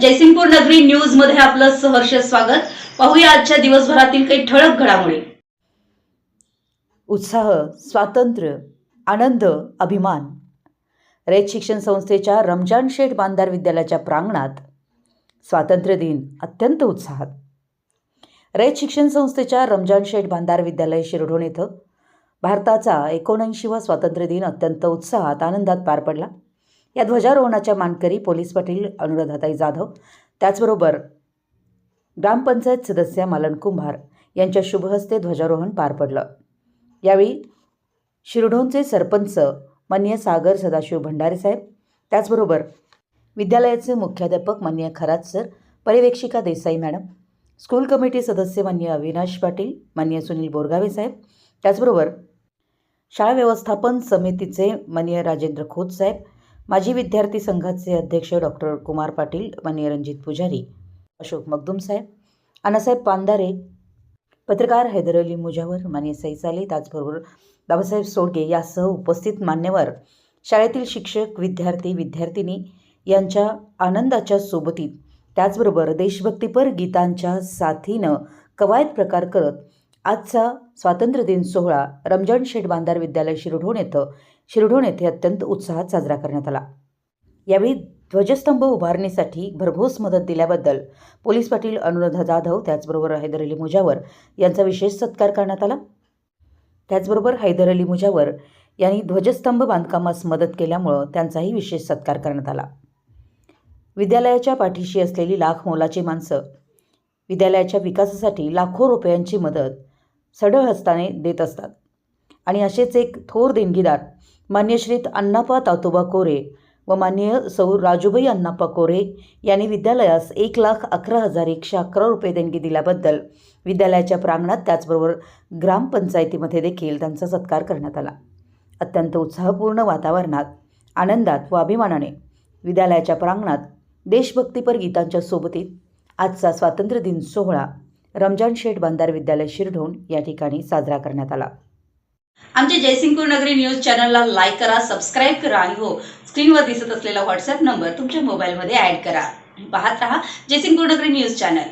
जयसिंगपूर नगरी न्यूजमध्ये आपलं सहर्ष स्वागत. पाहूया आजच्या दिवसभरातील काही ठळक घडामोडी. उत्साह स्वातंत्र्य आनंद अभिमान. रेत शिक्षण संस्थेच्या रमजान शेठ बांधार विद्यालयाच्या प्रांगणात स्वातंत्र्य दिन अत्यंत उत्साहात. रयत शिक्षण संस्थेच्या रमजान शेठ बांधार विद्यालय शिरढोण येथं भारताचा एकोणऐंशीवा स्वातंत्र्य दिन अत्यंत उत्साहात आनंदात पार पडला. या ध्वजारोहणाच्या मानकरी पोलीस पाटील अनुराधाताई जाधव त्याचबरोबर ग्रामपंचायत सदस्य मालन कुंभार यांच्या शुभहस्ते ध्वजारोहण पार पडलं. यावेळी शिरढोणचे सरपंच मान्य सागर सदाशिव भंडारे साहेब त्याचबरोबर विद्यालयाचे मुख्याध्यापक मान्य खरात सर पर्यवेक्षिका देसाई मॅडम स्कूल कमिटी सदस्य मान्य अविनाश पाटील मान्य सुनील बोरगावे साहेब त्याचबरोबर शाळा व्यवस्थापन समितीचे मान्य राजेंद्र खोत साहेब माजी विद्यार्थी संघाचे अध्यक्ष डॉक्टर कुमार पाटील मान्य रणजित पुजारी अशोक मगदुम साहेब अण्णासाहेब पांदारे पत्रकार हैदर अली मुजावर मान्य सई साले त्याचबरोबर बाबासाहेब सोडगे यासह उपस्थित मान्यवर शाळेतील शिक्षक विद्यार्थी विद्यार्थिनी यांच्या आनंदाच्या सोबतीत त्याचबरोबर देशभक्तीपर गीतांच्या साथीनं कवायत प्रकार करत आजचा स्वातंत्र्य दिन सोहळा रमजान शेठ बांधार विद्यालय शिरढोण येथं शिरढोण येथे अत्यंत उत्साहात साजरा करण्यात आला. यावेळी ध्वजस्तंभ उभारणीसाठी भरघोस मदत दिल्याबद्दल पोलीस पाटील अनुराधा जाधव त्याचबरोबर हैदर अली मुजावर यांचा विशेष सत्कार करण्यात आला. त्याचबरोबर हैदर अली मुजावर यांनी ध्वजस्तंभ बांधकामास मदत केल्यामुळं त्यांचाही विशेष सत्कार करण्यात आला. विद्यालयाच्या पाठीशी असलेली लाख मोलाची माणसं विद्यालयाच्या विकासासाठी लाखो रुपयांची मदत सढळ हस्ताने देत असतात. आणि असेच एक थोर देणगीदार मान्यश्रीत अण्णापा तातोबा कोरे व मान्य सौ राजूबाई अण्णाप्पा कोरे यांनी विद्यालयास एक लाख अकरा हजार एकशे अकरा रुपये देणगी दिल्याबद्दल विद्यालयाच्या प्रांगणात त्याचबरोबर ग्रामपंचायतीमध्ये देखील त्यांचा सत्कार करण्यात आला. अत्यंत उत्साहपूर्ण वातावरणात आनंदात व अभिमानाने विद्यालयाच्या प्रांगणात देशभक्तीपर गीतांच्या सोबतीत आजचा स्वातंत्र्य दिन सोहळा रमजान शेठ बंदार विद्यालय शिरढोण या ठिकाणी साजरा करण्यात आला. आमच्या जयसिंगपूर नगरी न्यूज चॅनलला लाईक करा सबस्क्राईब करा आणि हो स्क्रीनवर दिसत असलेला व्हॉट्सअप नंबर तुमच्या मोबाईलमध्ये ऍड करा. पाहत राहा जयसिंगपूर नगरी न्यूज चॅनल.